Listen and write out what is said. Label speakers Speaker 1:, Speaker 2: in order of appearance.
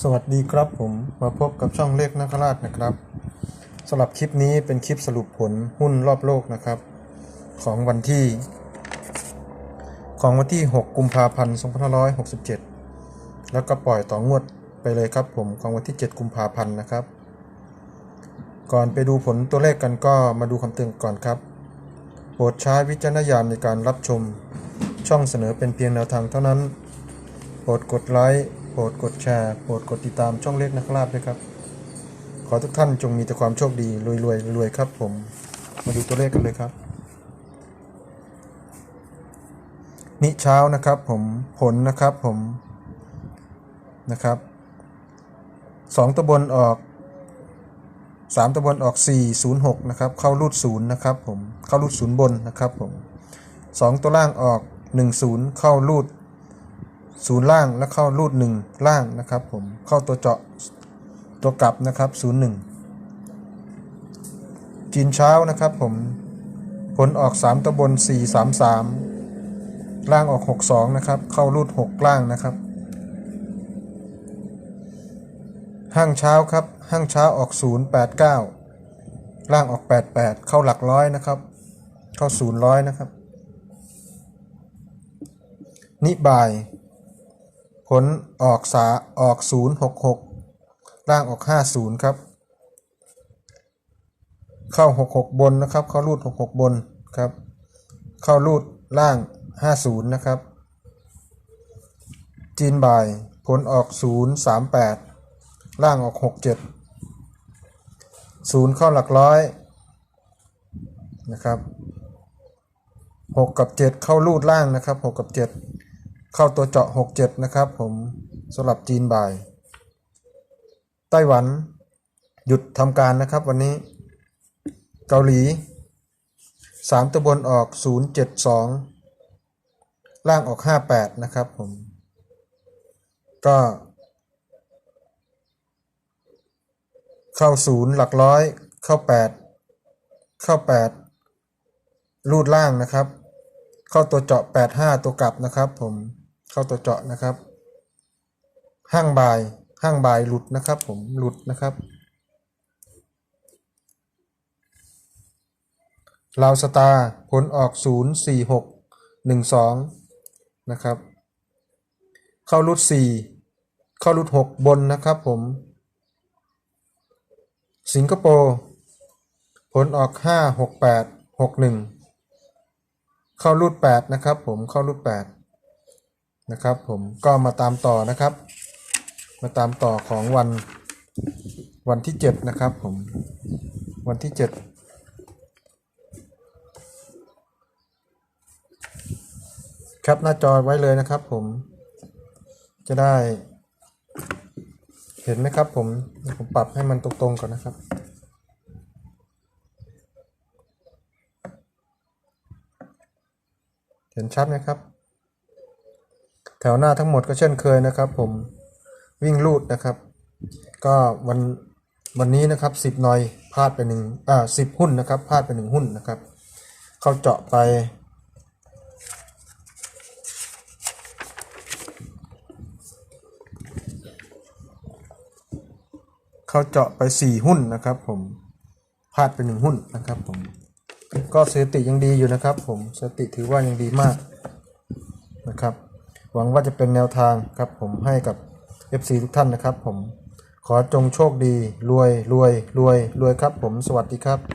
Speaker 1: สวัสดีครับผมมาพบกับช่องเลขนักราชนะครับสำหรับคลิปนี้เป็นคลิปสรุปผลหุ้นรอบโลกนะครับ ของวันที่ ของวันที่ 6 กุมภาพันธ์ 2567 แล้วก็ปล่อยต่องวดไปเลยครับผมของวันที่ 7 กุมภาพันธ์นะครับ ก่อนไปดูผลตัวเลขกันก็มาดูคำเตือนก่อนครับ โปรดใช้วิจารณญาณในการรับชมช่องเสนอเป็นเพียงแนวทางเท่านั้น โปรดกดไลค์ โปรดกดแชร์ โปรดกดติดตามช่องเล็กนักลาบด้วยครับ ขอทุกท่านจงมีแต่ความโชคดี รวยรวยรวยครับผม มาดูตัวเลขกันเลยครับ นี่เช้านะครับผมผลนะครับผมนะครับสองตัวบนออกสามตัวบนออกสี่ศูนย์หกนะครับ เข้ารูดศูนย์นะครับผม เข้ารูดศูนย์บนนะครับผมสองตัวล่างออกหนึ่งศูนย์เข้ารูด ศูนย์ล่างและเข้ารูดหนึ่งล่างนะครับผมเข้าตัวเจาะตัวกลับนะครับศูนย์หนึ่งจีนเช้านะครับผมผลออก 3ตัวบน 4 3 3 ล่างออก 6 2 นะครับ เข้ารูด 6 ล่างนะครับ ห้างเช้าครับ ห้างเช้าออก 0 8 9 ล่างออก 8 8 เข้าหลักร้อยนะครับ เข้าศูนย์ร้อยนะครับ นิบาย ลออกสาออก 066 ล่างออก 50 ครับ เข้า 66 บนนะครับ เข้ารูด 66 บนครับ เข้ารูดล่าง 50 นะครับ จีนบ่ายผลออก 038 ล่างออก 67 0 เข้าหลักร้อยนะครับ 6 กับ 7 เข้ารูดล่างนะครับ 6 กับ 7 เข้าตัวเจาะ 67 นะครับผมสำหรับจีนบ่าย ไต้หวันหยุดทำการนะครับวันนี้ เกาหลี 3 ตัวบนออก 072 ล่างออก 58 นะครับผม ก็ เข้า0หลักร้อย เข้า 8 เข้า 8 รูดล่างนะครับ เข้าตัวเจาะ 85 ตัวกลับนะครับผม เข้าตัวเจาะนะครับห้างบายห้างบายหลุดนะครับ ผมหลุดนะครับลาวสตาร์ผลออก 0 4 6 1 2 นะครับ เข้ารุด 4 เข้ารุด 6 บนนะครับผม สิงคโปร์ผลออก 5 6 8 6 1 เข้ารูด8 นะครับผมเข้ารูด8 นะครับผมก็มาตามต่อนะครับ มาตามต่อของวันวันที่ 7 นะครับผมวันที่7ครับหน้าจอไว้เลยนะครับผมจะได้ เห็นไหมครับผมผมปรับให้มันตรงๆก่อนนะครับ เห็นชัดไหมครับ แถวหน้าทั้งหมดก็เช่นเคยนะครับ ผมวิ่งลูดนะครับ ก็วันวันนี้นะครับสิบหน่อยพลาดไปหนึ่งอ่าสิบหุ้นนะครับพลาดไปหนึ่งหุ้นนะครับ เข้าเจาะไปเข้าเจาะไปสี่หุ้นนะครับ ผมพลาดไปหนึ่งหุ้นนะครับ ผม ก็สถิติยังดีอยู่นะครับ ผมสถิติถือว่ายังดีมากนะครับ หวังว่าจะเป็นแนวทางครับผมให้กับ FC ทุกท่านนะครับผมขอจงโชคดี รวยรวยรวยรวยครับผมสวัสดีครับ